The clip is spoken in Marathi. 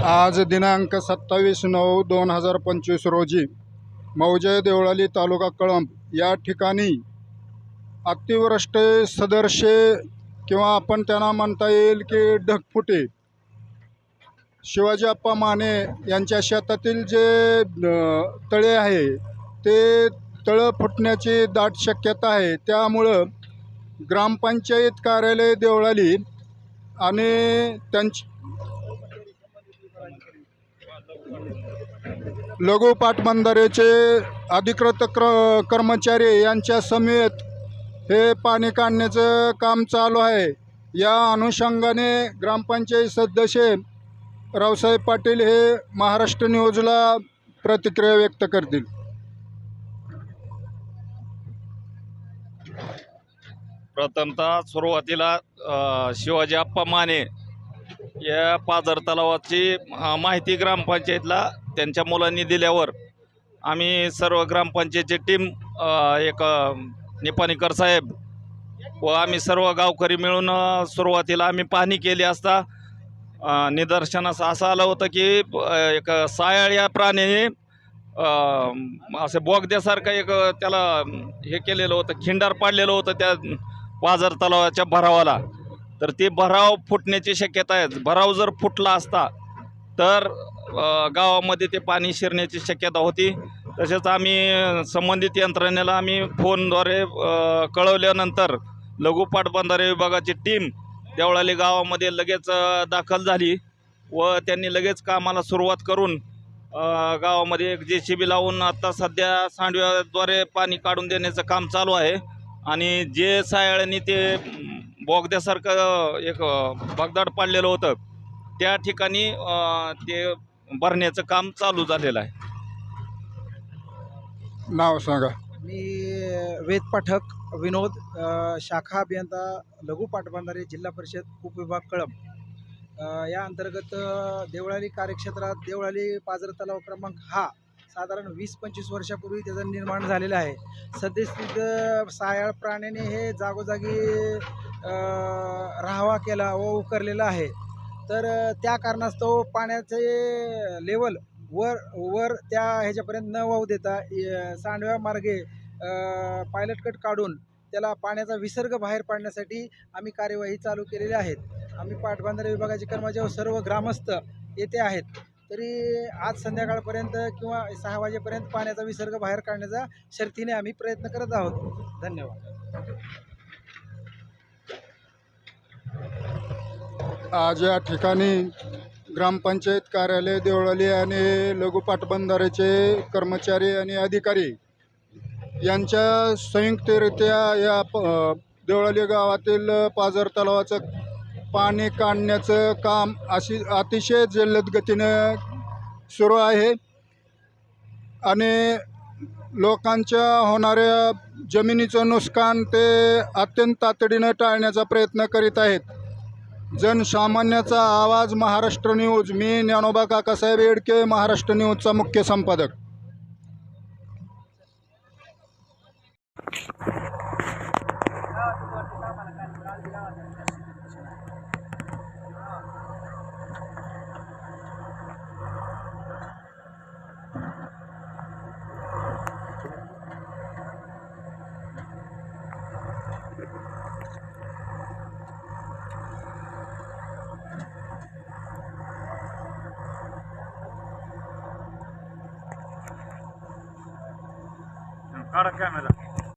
आज दिनांक सत्तावीस नऊ दोन हजार पंचवीस रोजी मौजे देवळाली तालुका कळंब या ठिकाणी अतिवृष्टी सदर्शे किंवा आपण त्यांना म्हणता येईल की ढगफुटे. शिवाजी अप्पा माने यांच्या शेतातील जे तळे आहे ते तळं फुटण्याची दाट शक्यता आहे. त्यामुळं ग्रामपंचायत कार्यालय देवळाली आणि त्यांची लघु पाटबंधारेचे अधिकृत क्र कर्मचारी यांच्या समेत हे पाणी काढण्याचं काम चालू आहे. या अनुषंगाने ग्रामपंचायत सदस्य रावसाहेब पाटील हे महाराष्ट्र न्यूजला प्रतिक्रिया व्यक्त करतील. प्रथमतः सुरुवातीला शिवाजी अप्पा माने या पाझर तलावाची माहिती ग्रामपंचायतला त्यांच्या मुलांनी दिल्यावर आम्ही सर्व ग्रामपंचायतची टीम एक निपाणीकर साहेब व आम्ही सर्व गावकरी मिळून सुरुवातीला आम्ही पाहणी केली असता निदर्शनास असं आलं होतं की एक सायाळ या प्राण्याने असे असं बोगद्यासारखं एक त्याला हे केलेलं होतं खिंडार पाडलेलं होतं त्या पाझर तलावाच्या भरावाला. तर ते भराव फुटण्याची शक्यता आहे. भराव जर फुटला असता तर गावामध्ये ते पाणी शिरण्याची शक्यता होती. तसेच आम्ही संबंधित यंत्रणेला आम्ही फोनद्वारे कळवल्यानंतर लघु पाटबंधारे विभागाची टीम देवळाली गावामध्ये लगेच दाखल झाली व त्यांनी लगेच कामाला सुरुवात करून गावामध्ये एक जे सी बी लावून आत्ता सध्या सांडव्याद्वारे पाणी काढून देण्याचं काम चालू आहे. आणि जे सायाळ्यांनी ते बोगद्यासारखं एक भगदाड पाडलेलं होतं. त्या ठिकाणी ते भरण्याचं काम चालू झालेलं आहे. नाव सांगा. मी वेद पाठक विनोद अ, शाखा अभियंता लघु पाटबंधारे जिल्हा परिषद उपविभाग कळंब. अ, या अंतर्गत अ, देवळाली कार्यक्षेत्रात देवळाली पाझर तलाव क्रमांक हा साधारण वीस पंचवीस वर्षापूर्वी त्याचं निर्माण झालेलं आहे. सद्यस्थित सायाळ प्राण्याने हे जागोजागी राहावा केला व उकरलेला आहे. तर त्या कारणास्तव पाण्याचे लेवल वर वर त्या ह्याच्यापर्यंत न वाहू देता सांडव्या मार्गे पायलट कट काढून त्याला पाण्याचा विसर्ग बाहेर पाडण्यासाठी आम्ही कार्यवाही चालू केलेली आहेत आम्ही पाटबंधारे विभागाचे कर्मचारी व सर्व ग्रामस्थ येथे आहेत. तरी आज संध्याकाळपर्यंत किंवा सहा वाजेपर्यंत पाण्याचा विसर्ग बाहेर काढण्याचा शर्तीने आम्ही प्रयत्न करत आहोत. धन्यवाद. आज या ठिकाणी ग्रामपंचायत कार्यालय देवळाली आणि लघु पाटबंधारेचे कर्मचारी आणि अधिकारी यांच्या संयुक्तरित्या या प देवळाली गावातील पाझर तलावाचं पाणी काढण्याचं काम अशी अतिशय जलद गतीनं सुरू आहे. आणि लोकांच्या होणाऱ्या जमिनीचं नुकसान ते अत्यंत तातडीनं टाळण्याचा प्रयत्न करीत आहेत. जनसामान्याचा आवाज महाराष्ट्र न्यूज. मी ज्ञानोबा काकासाहेब येडके महाराष्ट्र न्यूजचा मुख्य संपादक. കടക്കാൻ